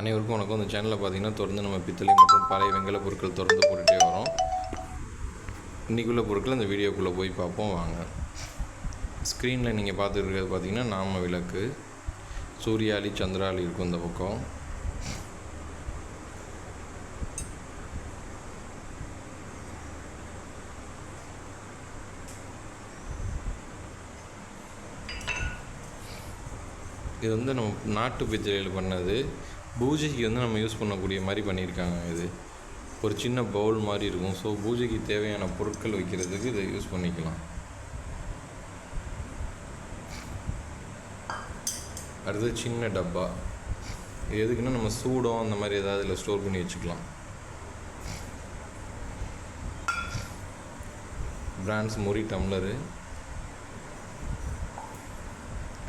அனைவருக்கும் வணக்கம். இந்த சேனலில் பார்த்தீங்கன்னா தொடர்ந்து நம்ம பித்தளை மற்றும் பழைய வெங்கல பொருட்கள் தொடர்ந்து போட்டுகிட்டே வரோம். இன்றைக்குள்ள பொருட்கள் இந்த வீடியோக்குள்ளே போய் பார்ப்போம். வாங்க. ஸ்க்ரீனில் நீங்கள் பார்த்துருக்கிறது இருக்கிறது பார்த்தீங்கன்னா நாம விளக்கு சூர்யாலி சந்திராலி இருக்கும் இந்த பக்கம். இது வந்து நம்ம நாட்டு பித்தளையில் பண்ணது. பூஜைக்கு வந்து நம்ம யூஸ் பண்ணக்கூடிய மாதிரி பண்ணியிருக்காங்க இது. ஒரு சின்ன பவுல் மாதிரி இருக்கும். ஸோ பூஜைக்கு தேவையான பொருட்கள் வைக்கிறதுக்கு இதை யூஸ் பண்ணிக்கலாம். அடுத்து சின்ன டப்பா. எதுக்குன்னா நம்ம சூடம் அந்த மாதிரி ஏதாவது இதில் ஸ்டோர் பண்ணி வச்சுக்கலாம். பிராண்ட்ஸ் முறி டம்ளரு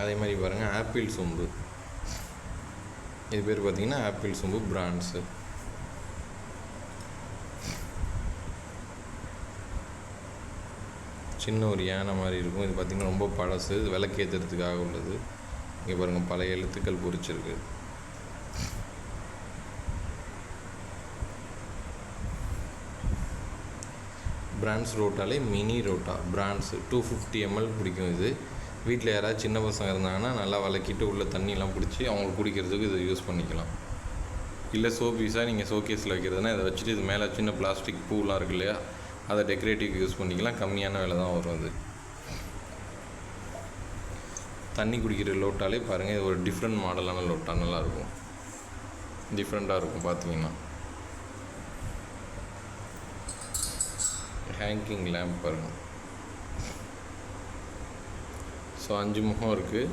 அதே மாதிரி பாருங்கள் ஆப்பிள் சொம்பு. இது பேர் பார்த்தீங்கன்னா ஆப்பிள் சொம்பு பிராண்ட்ஸு சின்ன ஒரு யானை மாதிரி இருக்கும். இது பார்த்திங்கன்னா ரொம்ப பழசு. இது விளக்கேற்றுறதுக்காக உள்ளது. இங்கே பாருங்கள் பழைய எழுத்துக்கள் பொறிச்சிருக்கு. பிராண்ட்ஸ் ரோட்டாலே மினி ரோட்டா. பிராண்ட்ஸு டூ ஃபிஃப்டி எம்எல் பிடிக்கும் இது. வீட்டில் யாராவது சின்ன பசங்க இருந்தாங்கன்னா நல்லா வளக்கிட்டு உள்ள தண்ணியெலாம் பிடிச்சி அவங்களுக்கு குடிக்கிறதுக்கு இதை யூஸ் பண்ணிக்கலாம். இல்லை சோப் நீங்கள் ஷோகேஸில் வைக்கிறதுனா இதை வச்சுட்டு இது மேலே சின்ன பிளாஸ்டிக் பூலாம் இருக்கு இல்லையா அதை டெக்கரேட்டிவ் யூஸ் பண்ணிக்கலாம். கம்மியான விலை தான் வரும் அது. தண்ணி குடிக்கிற லோட்டாலே பாருங்கள் இது ஒரு டிஃப்ரெண்ட் மாடலான லோட்டா நல்லாயிருக்கும் டிஃப்ரெண்ட்டாக இருக்கும் பார்த்தீங்கன்னா ஹேங்கிங் லேம்ப் பாருங்கள் ஸோ அஞ்சு முகம் இருக்குது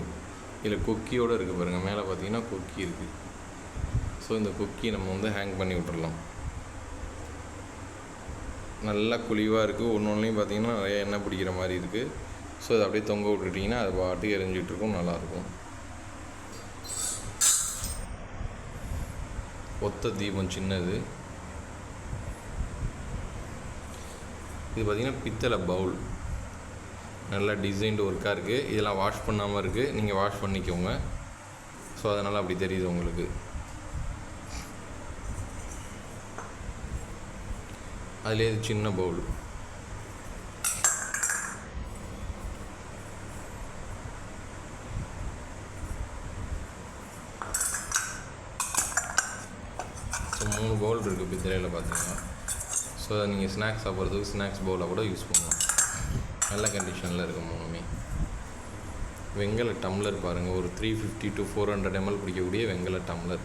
இதில் கொக்கியோடு இருக்குது பாருங்கள் மேலே பார்த்தீங்கன்னா கொக்கி இருக்குது ஸோ இந்த கொக்கியை நம்ம வந்து ஹேங் பண்ணி விட்டுடலாம் நல்லா குழிவாக இருக்குது ஒன்று ஒன்றுலையும் பார்த்தீங்கன்னா நிறைய எண்ணெய் பிடிக்கிற மாதிரி இருக்குது ஸோ அதை அப்படியே தொங்க விட்டுட்டிங்கன்னா அது பாட்டுக்கு எரிஞ்சிகிட்ருக்கும் நல்லாயிருக்கும் ஒத்த தீபம் சின்னது. இது பார்த்திங்கன்னா பித்தளை பவுல். நல்லா டிசைன்டு ஒர்க்காக இருக்குது இதெல்லாம் வாஷ் பண்ணாமல் இருக்குது நீங்கள் வாஷ் பண்ணிக்கோங்க. ஸோ அதனால் அப்படி தெரியுது உங்களுக்கு. அதுலேயே இது சின்ன பவுல் ஸோ மூணு பவுல் இருக்குது பித்திரையில் பார்த்தீங்கன்னா ஸோ நீங்கள் ஸ்நாக்ஸ் சாப்பிட்றதுக்கு ஸ்நாக்ஸ் பவுலாக கூட யூஸ் பண்ணலாம். நல்ல கண்டிஷனில் இருக்குது மூணுமே வெங்கல டம்ளர் பாருங்கள் ஒரு three fifty to four hundred ML பிடிக்கக்கூடிய வெங்கல டம்ளர்.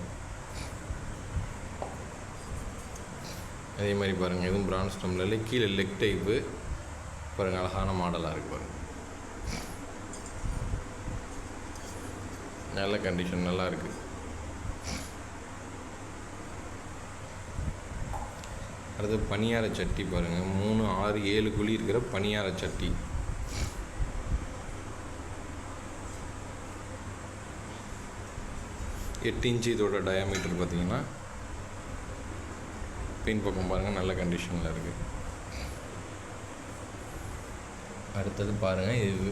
அதே மாதிரி பாருங்கள் எதுவும் பிரான்ஸ் டம்ளரில் கீழே லெக் டைப்பு பாருங்கள் அழகான மாடலாக இருக்குது பாருங்கள் நல்ல கண்டிஷன் நல்லா இருக்குது அடுத்து பனியார சட்டி பாருங்கள் மூணு ஆறு ஏழு குழி இருக்கிற பனியார சட்டி. எட்டு இன்ச்சு இதோட டயாமீட்டர் பார்த்தீங்கன்னா பின் பக்கம் பாருங்கள் நல்ல கண்டிஷனில் இருக்குது அடுத்தது பாருங்கள் இது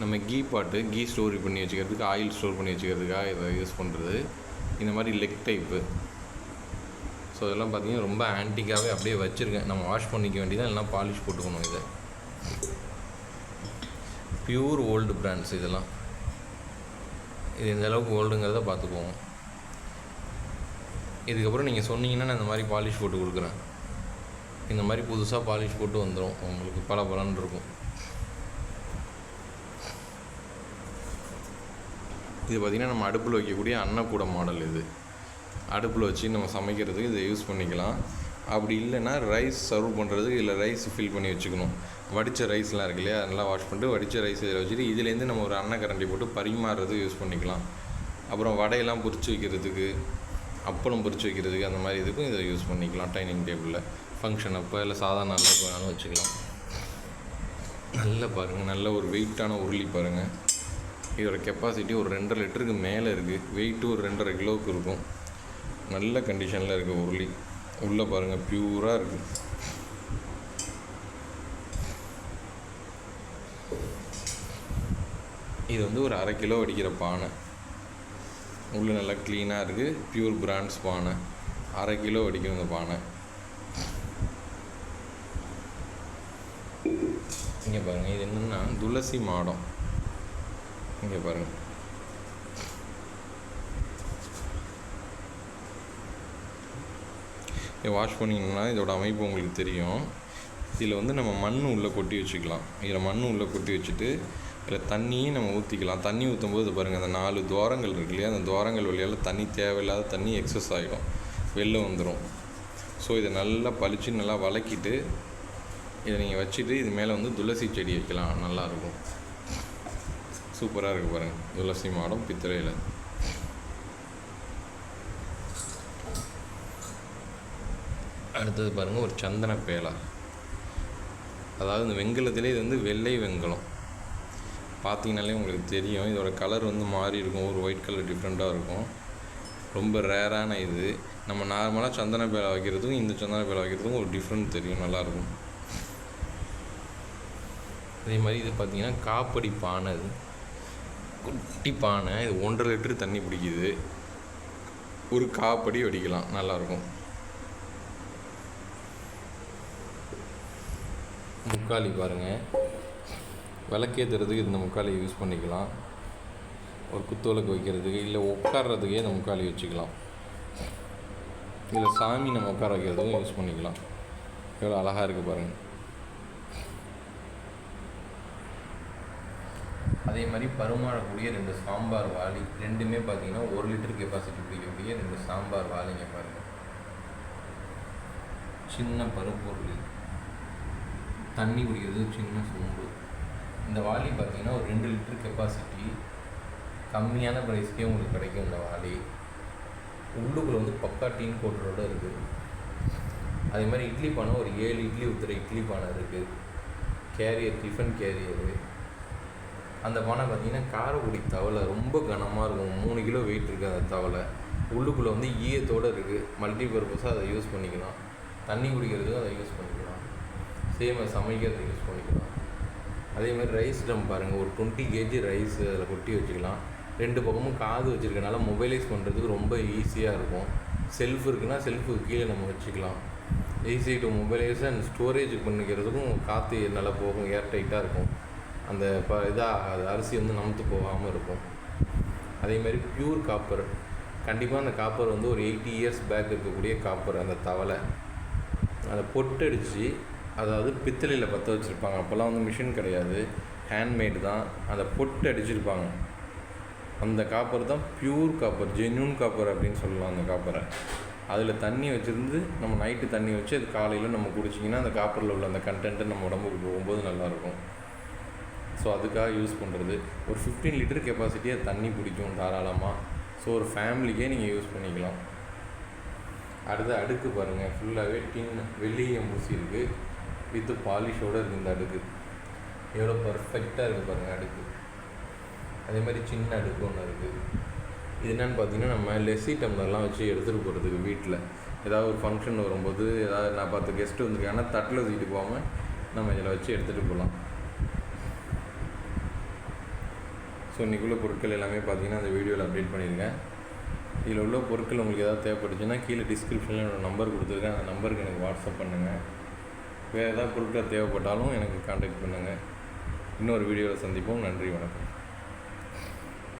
நம்ம கீ பாட்டு கீ ஸ்டோரி பண்ணி வச்சுக்கிறதுக்கு ஆயில் ஸ்டோர் பண்ணி வச்சுக்கிறதுக்காக இதை யூஸ் பண்ணுறது இந்த மாதிரி லெக் டைப்பு ஸோ இதெல்லாம் பார்த்தீங்கன்னா ரொம்ப ஆன்டிக்காகவே அப்படியே வச்சுருக்கேன். நம்ம வாஷ் பண்ணிக்க வேண்டியதான் இல்லைனா பாலிஷ் போட்டுக்கணும் இதை. பியூர் ஓல்டு பிராண்ட்ஸ் இதெல்லாம். இது எந்த அளவுக்கு ஓல்டுங்கிறத பார்த்துக்குவோம் இதுக்கப்புறம் நீங்கள் சொன்னீங்கன்னா நான் இந்த மாதிரி பாலிஷ் போட்டு கொடுக்குறேன். இந்த மாதிரி புதுசாக பாலிஷ் போட்டு வந்துடும் உங்களுக்கு பல பலன் இருக்கும். இது பார்த்திங்கன்னா நம்ம அடுப்பில் வைக்கக்கூடிய அன்னக்கூட மாடல் இது. அடுப்பில் வச்சு நம்ம சமைக்கிறதுக்கு இதை யூஸ் பண்ணிக்கலாம். அப்படி இல்லைன்னா ரைஸ் சர்வ் பண்ணுறதுக்கு இல்லை ரைஸ் ஃபில் பண்ணி வச்சுக்கணும். வடித்த ரைஸ்லாம் இருக்கு இல்லையா? அதெல்லாம் வாஷ் பண்ணிட்டு வடித்த ரைஸ் இதில் வச்சுட்டு இதுலேருந்து நம்ம ஒரு அன்ன கரண்டி போட்டு பரிமாறுறதுக்கு யூஸ் பண்ணிக்கலாம். அப்புறம் வடையெல்லாம் பொறிச்சு வைக்கிறதுக்கு அப்பளம் பொறிச்சு வைக்கிறதுக்கு அந்த மாதிரி இதுக்கும் இதை யூஸ் பண்ணிக்கலாம். டைனிங் டேபிளில் ஃபங்க்ஷன் அப்போ இல்லை சாதாரண நாளில் வேணாலும் வச்சுக்கலாம். நல்ல பாருங்கள் நல்ல ஒரு வெயிட்டான உருளி பாருங்கள் இதோட கெப்பாசிட்டி ஒரு ரெண்டரை லிட்டருக்கு மேலே இருக்குது வெயிட்டு ஒரு ரெண்டரை கிலோவுக்கு இருக்கும். நல்ல கண்டிஷனில் இருக்குது உருளி. உள்ளே பாருங்கள் பியூராக இருக்குது இது வந்து ஒரு அரை கிலோ அடிக்கிற பானை. உள்ளே நல்லா க்ளீனாக இருக்குது பியூர் பிராண்ட்ஸ் பானை. அரை கிலோ அடிக்கும் இந்த பானை. இங்கே பாருங்கள் இது என்னென்னா துளசி மாடம். இங்கே பாருங்கள் வாஷ் பண்ணிங்கன்னா இதோட அமைப்பு உங்களுக்கு தெரியும். இதில் வந்து நம்ம மண் உள்ளே கொட்டி வச்சுக்கலாம். இதில் மண் உள்ளே கொட்டி வச்சுட்டு இதில் தண்ணியும் நம்ம ஊற்றிக்கலாம் தண்ணி ஊற்றும் போது பாருங்கள் அந்த நாலு துவாரங்கள் இருக்கு இல்லையா? அந்த துவாரங்கள் வழியால் தண்ணி தேவையில்லாத தண்ணி எக்ஸஸ் ஆகிடும் வெளில வந்துடும் ஸோ இதை நல்லா பளிச்சு நல்லா வளக்கிட்டு இதை நீங்கள் வச்சுட்டு இது மேலே வந்து துளசி செடி வைக்கலாம். நல்லாயிருக்கும் சூப்பராக இருக்குது பாருங்கள் துளசி மாடம் பித்திரையில் அடுத்தது பாருங்கள் ஒரு சந்தன பேலா. அதாவது இந்த வெங்கலத்திலே இது வந்து வெள்ளை வெங்கலம். பார்த்தீங்கனாலே உங்களுக்கு தெரியும் இதோட கலர் வந்து மாறி இருக்கும் ஒரு ஒயிட் கலர் டிஃப்ரெண்ட்டாக இருக்கும். ரொம்ப ரேரான இது. நம்ம நார்மலாக சந்தன பேலா வைக்கிறதுக்கும் இந்த சந்தன பேலா வைக்கிறதுக்கும் ஒரு டிஃப்ரெண்ட் தெரியும் நல்லாயிருக்கும். அதே மாதிரி இது பார்த்திங்கன்னா காப்படி பானை இது. குட்டி பானை இது ஒன்றரை லிட்டர் தண்ணி பிடிக்குது. ஒரு காப்படி வடிக்கலாம் நல்லாயிருக்கும். முக்காலி பாருங்கள் விளக்கேற்றுறதுக்கு இந்த முக்காலி யூஸ் பண்ணிக்கலாம். ஒரு குத்து விளக்கு வைக்கிறதுக்கு இல்லை உட்கார்றதுக்கே இந்த முக்காலி வச்சுக்கலாம். இதில் சாமி நம்ம உட்கார வைக்கிறதுக்கும் யூஸ் பண்ணிக்கலாம். எவ்வளோ அழகாக இருக்குது பாருங்கள் அதே மாதிரி பருமாறக்கூடிய ரெண்டு சாம்பார் வாளி ரெண்டுமே பார்த்தீங்கன்னா ஒரு லிட்டர் கெப்பாசிட்டி பிடிக்கக்கூடிய ரெண்டு சாம்பார் வாளிங்க பாருங்கள் சின்ன பருப்பொருள். தண்ணி குடிக்கிறது சின்ன சோம்பு இந்த வாளி பார்த்தீங்கன்னா ஒரு ரெண்டு லிட்டர் கெப்பாசிட்டி கம்மியான ப்ரைஸ்க்கே உங்களுக்கு கிடைக்கும் இந்த வாளி உள்ளுக்குள்ள வந்து பக்கா டீன் கோட்டரோட இருக்குது அதே மாதிரி இட்லி பானை ஒரு ஏழு இட்லி ஊற்றுற இட்லி பானை இருக்குது கேரியர் டிஃபன் கேரியரு அந்த பானை பார்த்திங்கன்னா காரக்குடி தவளை ரொம்ப கனமாக இருக்கும். மூணு கிலோ வெயிட் இருக்குது அந்த தவளை. உள்ளுக்குள்ளே வந்து ஈயத்தோடு இருக்குது மல்டி பர்பஸாக அதை யூஸ் பண்ணிக்கலாம். தண்ணி குடிக்கிறதுக்கும் அதை யூஸ் பண்ணிக்கலாம். சேம் சமைக்கிறதுக்கு யூஸ் பண்ணிக்கலாம். அதே மாதிரி ரைஸ் டம் பாருங்கள் ஒரு டுவெண்ட்டி கேஜி ரைஸ் அதில் கொட்டி வச்சுக்கலாம். ரெண்டு பக்கமும் காது வச்சுருக்கனால மொபைலைஸ் பண்ணுறதுக்கு ரொம்ப ஈஸியாக இருக்கும். செல்ஃப் இருக்குன்னா செல்ஃபுக்கு கீழே நம்ம வச்சுக்கலாம். Easy to mobilise and storage பண்ணிக்கிறதுக்கும் காற்று நல்லா போகும் ஏர் டைட்டாக இருக்கும். அந்த ப இதாக அது அரிசி வந்து நமத்து போகாமல் இருக்கும். அதேமாதிரி பியூர் காப்பர் கண்டிப்பாக அந்த காப்பர் வந்து ஒரு எயிட்டி இயர்ஸ் பேக் இருக்கக்கூடிய காப்பர் அந்த தவளை. அதை பொட்டடிச்சு அதாவது பித்தளையில் பற்ற வச்சுருப்பாங்க. அப்போல்லாம் வந்து மிஷின் கிடையாது. ஹேண்ட்மேடு தான். அதை பொட்டு அடிச்சிருப்பாங்க. அந்த காப்பர் தான் பியூர் காப்பர் ஜென்யூன் காப்பர் அப்படின்னு சொல்லலாம் அந்த காப்பரை. அதில் தண்ணி வச்சுருந்து நம்ம நைட்டு தண்ணி வச்சு அது காலையில் நம்ம குடிச்சிங்கன்னா அந்த காப்பரில் உள்ள அந்த கண்டென்ட்டு நம்ம உடம்புக்கு போகும்போது நல்லாயிருக்கும். ஸோ அதுக்காக யூஸ் பண்ணுறது ஒரு ஃபிஃப்டீன் லிட்டர் கெப்பாசிட்டியாக தண்ணி பிடிக்கும் தாராளமாக ஸோ ஒரு ஃபேமிலிக்கே நீங்கள் யூஸ் பண்ணிக்கலாம். அடுத்து அடுக்கு பாருங்கள் ஃபுல்லாகவே டின் வெள்ளிய ஊசி இருக்குது வித்து பாலிஷோடு இருக்குது இந்த அடுக்கு. எவ்வளோ பர்ஃபெக்டாக இருக்குது பாருங்கள் அடுக்கு. அதே மாதிரி சின்ன அடுக்கு ஒன்று இருக்குது இது என்னென்னு பார்த்தீங்கன்னா நம்ம லெஸ்ஸி டம்ளர்லாம் வச்சு எடுத்துகிட்டு போகிறதுக்கு வீட்டில் ஏதாவது ஒரு ஃபங்க்ஷன் வரும்போது ஏதாவது நான் பார்த்து கெஸ்ட்டு வந்திருக்காங்கன்னா தட்டில் தூக்கிட்டு போகாமல் நம்ம இதில் வச்சு எடுத்துகிட்டு போகலாம். ஸோ இன்றைக்குள்ள பொருட்கள் எல்லாமே பார்த்தீங்கன்னா அந்த வீடியோவில் அப்டேட் பண்ணியிருக்கேன். இதில் உள்ள பொருட்கள் உங்களுக்கு ஏதாவது தேவைப்பட்டுச்சுன்னா கீழே டிஸ்கிரிப்ஷனில் என்னோடய நம்பர் கொடுத்துருக்கேன். அந்த நம்பருக்கு எனக்கு வாட்ஸ்அப் பண்ணுங்கள் வேறு ஏதாவது பொருட்கள் தேவைப்பட்டாலும் எனக்கு காண்டாக்ட் பண்ணுங்கள் இன்னொரு வீடியோவில் சந்திப்போம். நன்றி வணக்கம்.